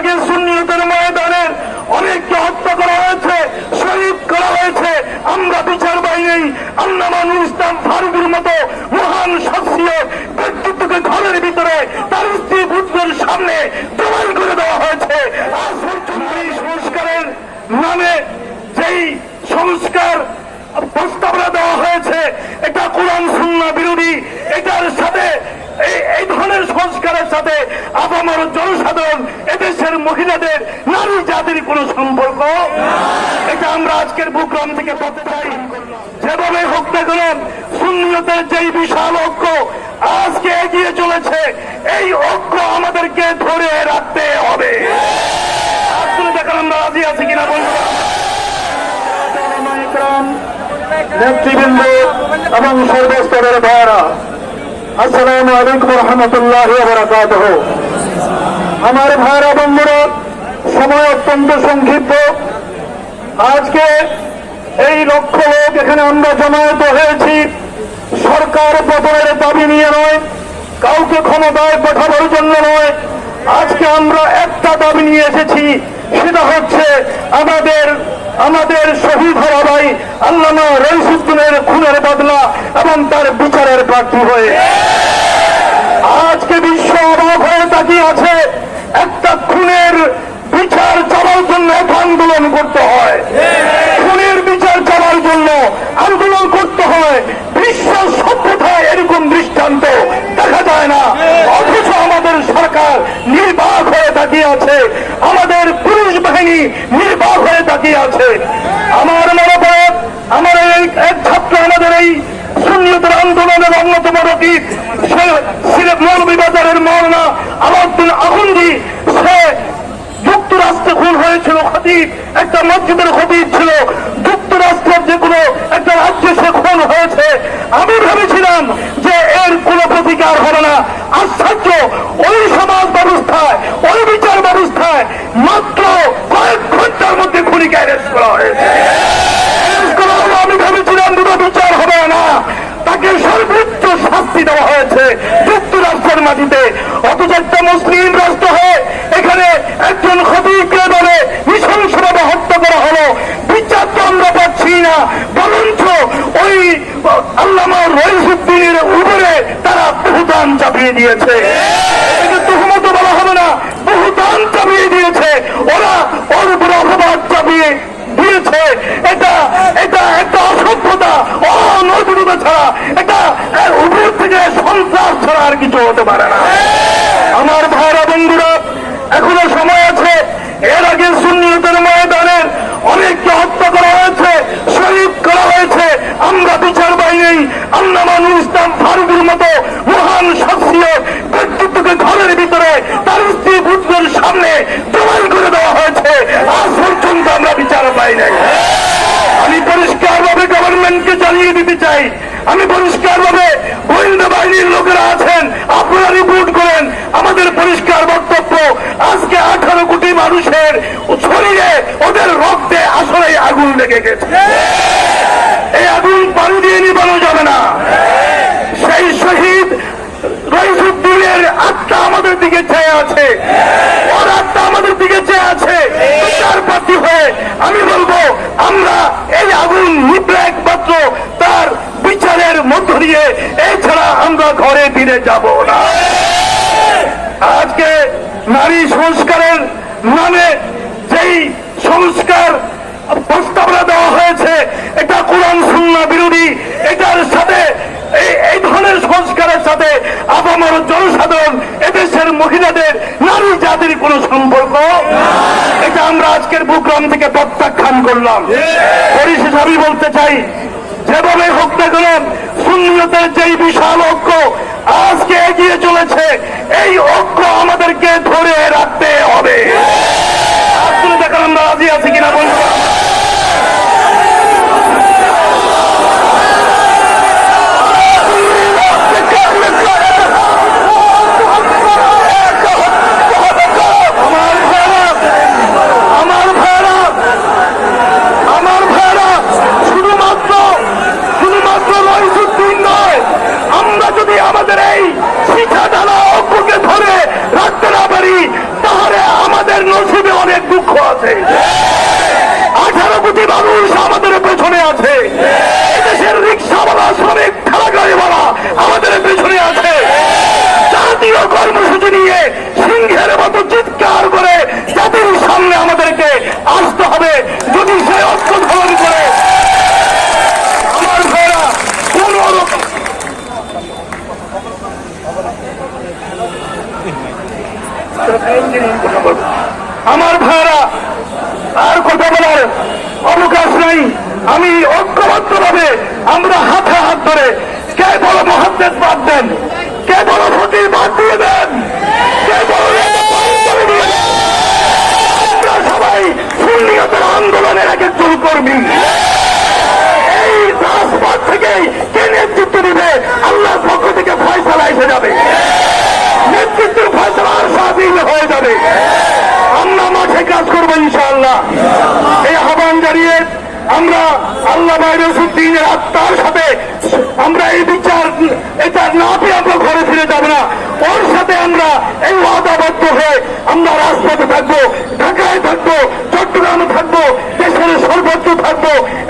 আগে সুন্নিয়তের ময়দানের অনেককে হত্যা করা হয়েছে, শহীদ করা হয়েছে। আমরা বিচার পাইনি আল্লামানুল ইসলাম ফারুকের মতো মহান শখসিয়ত ব্যক্তিত্বকে ঘরের ভিতরে তার স্ত্রী পুত্রের সামনে প্রমাণ করে দেওয়া হয়েছে। আর সংস্কারের নামে যেই সংস্কার প্রস্তাবনা দেওয়া হয়েছে, এটা কোরআন সুন্না বিরোধী এটার সাথে এই- এই ধরনের সংস্কারের সাথে আপামর জনসাধারণ এদেশের মহিলাদের, নারী জাতির কোনো সম্পর্ক? এটা আমরা আজকের বুকরম থেকে বলতে চাই। যেভাবে হোক না কেন শূন্যতের যেই বিশাল ঐক্য আজকে এগিয়ে চলেছে, এই ঐক্য আমাদেরকে ধরে রাখতে হবে। আসলে দেখেন আমরা রাজি আছি কিনা বন্ধুরা। নেতৃবৃন্দ এবং সর্বস্তরের ভাইরা আসসালামু আলাইকুম রহমতুল্লাহ বরাকাত আমার ভাইরা বন্ধুরা, সময় অত্যন্ত সংক্ষিপ্ত। আজকে এই লক্ষ লোক এখানে আমরা জমায়েত হয়েছি। সরকার পতনের দাবি নিয়ে নয়, কাউকে ক্ষমতায় পাঠাবার জন্য নয়। আজকে আমরা একটা দাবি নিয়ে এসেছি সেটা হচ্ছে আমাদের আমাদের শহীদ হওয়া ভাই আল্লামা রইসুদ্দিনের খুনের বদলা এবং তার বিচারের প্রার্থী হয়ে। আজকে বিশ্ব অবাক হয়ে তাকিয়ে আছে, একটা খুনের বিচার চাওয়ার জন্য আন্দোলন করতে হয়। নির্বাক হয়ে তাকিয়ে আছে। আমার মনে পড়ে আমার এই এক ছাত্র আমাদের এই সুন্নিয়তের আন্দোলনের অন্যতম রকিব সে সিলেট মৌলভীবাজারের মৌলানা আলাউদ্দিন আহুন্দি, সে যুক্তরাষ্ট্রে খুন হয়েছিল, খতিব, একটা মসজিদের খতিব ছিল। যুক্তরাষ্ট্রের যে কোনো একটা রাজ্যে সে খুন হয়েছে। আমি ভেবেছিলাম যে এর কোনো প্রতিকার হবে না। আশ্চর্য, ওই সমাজ ব্যবস্থায়, ওই বিচার ব্যবস্থায় মাত্র কয়েক ঘণ্টার মধ্যে খুনিকে অ্যারেস্ট করা হয়েছে arrest করা হলো, আমি ভেবেছিলাম দুটো বিচার হবে না তাকে সর্বোচ্চ শাস্তি দেওয়া হয়েছে যুক্তরাষ্ট্রের মাটিতে অথচ একটা মুসলিম রাষ্ট্র হয়ে এখানে একজন খতিবকে বলে নৃশংসভাবে হত্যা করা হলো বিচার তো আমরা পাচ্ছি না বরঞ্চ ওই আল্লামা রইসুদ্দিনের উপরে তারা বহুদান চাপিয়ে দিয়েছে। তুহমত বলা হবে না, বহুদান চাপিয়ে দিয়েছে। ওরা অপবাদ চাপিয়ে দিয়েছে। এটা এটা একটা অসভ্যতা, অনৈতিকতা ছাড়া, এটা উপর থেকে সন্ত্রাস ছাড়া আর কিছু হতে পারে না। আমার ভাইরা বন্ধুরা, এখনও সময় আছে এর আগে সুন্নিয়তের ময়দানের অনেককে হত্যা করা হয়েছে শহীদ করা হয়েছে আমরা বিচার পাইনি আল্লামানুল ইসলাম ফারুকের মতো মহান শখসিয়ত ব্যক্তিত্বকে ঘরের ভিতরে তার স্ত্রী পুত্রের সামনে প্রমাণ করে দেওয়া হয়েছে, আজ পর্যন্ত আমরা বিচার পাই নাই। আমি পরিষ্কার ভাবে গভর্নমেন্টকে জানিয়ে দিতে চাই। আমি পরিষ্কার ভাবে গোয়েন্দা বাহিনীর লোকেরা আছেন, আপনারা রিপোর্ট করেন। আমাদের পরিষ্কার বক্তব্য, আজকে আঠারো কোটি মানুষের শরীরে ওদের রক্তে আসলে আগুন লেগে গেছে এই আগুন পানি দিয়ে নিবানো যাবে না সেই শহীদ রইসুদ্দিনের আত্মা আমাদের দিকে চেয়ে আছে ওর আত্মা আমাদের দিকে চেয়ে আছে তার প্রার্থী হয়ে আমি বলব আমরা এই আগুন নিবলে একমাত্র তার বিচারের মধ্য দিয়ে এছাড়া আমরা ঘরে ফিরে যাব না। আজকে নারী সংস্কারের নামে যেই সংস্কার প্রস্তাবনা দেওয়া হয়েছে এটা কোরআন সুন্না বিরোধী এটার সাথে এই এই ধরনের সংস্কারের সাথে আপামর জনসাধারণ এদেশের মহিলাদের নারী জাতির কোনো সম্পর্ক? এটা আমরা আজকের বুকরম থেকে প্রত্যাখ্যান করলাম। পরিশেষ আমি বলতে চাই যেভাবে হোক না করেন শূন্যতের যেই বিশাল ঐক্য আজকে এগিয়ে চলেছে এই ঐক্য আমাদেরকে ধরে রাখতে হবে আসলে দেখেন আমরা রাজি আছি কিনা বলব আমার ভাইরা আমার ভাইরা আমার ভাইরা শুধুমাত্র শুধুমাত্র রইসুদ্দিন নয় আমরা যদি আমাদের এই শিক্ষা ঢালা অঙ্ককে ধরে রাখতে না পারি তাহলে আমাদের নসিবে অনেক দুঃখ আছে আঠারো কোটি মানুষ আমাদের পেছনে আছে। এদেশের রিক্সাওয়ালা শ্রমিক ঠেলাগাড়িওয়ালা আমাদের পেছনে আছে। জাতীয় কর্মসূচি নিয়ে সিংহের মতো চিৎকার করে জাতির সামনে আমাদেরকে আসতে হবে। যদি সে অস্ত্র ধারণ করে আমার ভাইরা, আর কথা বলার অবকাশ নাই। আমি ঐক্যবদ্ধ ভাবে আমরা হাতে হাত ধরে কে বড় মহাদ্দেশ বাদ দেন কে বড় ফটির বাদ দিয়ে দেন। কে। আমরা সবাই সুন্নিয়তের আন্দোলনের একজন কর্মী এই রাজপথ থেকে কে নেতৃত্ব দিবে, আল্লাহর পক্ষ থেকে ফয়সালা এসে যাবে। নেতৃত্বের ফয়সালার স্বাধীন হয়ে যাবে। আমরা মাঠে কাজ করব ইনশাআল্লাহ। এই আহ্বান জানিয়ে আমরা আল্লাহ বাইরসুদ্দিনের আত্মার সাথে আমরা এই বিচার, এটা না পেয়ে আমরা ঘরে ফিরে যাব না। ওর সাথে আমরা এই ওয়াদাবদ্ধ হয়ে আমরা রাজপথে থাকব, ঢাকায় থাকব, চট্টগ্রামে থাকব, দেশের সর্বত্র থাকব,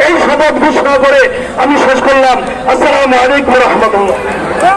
এই শপথ ঘোষণা করে আমি শেষ করলাম। আসসালামু আলাইকুম রহমতুল্লাহ।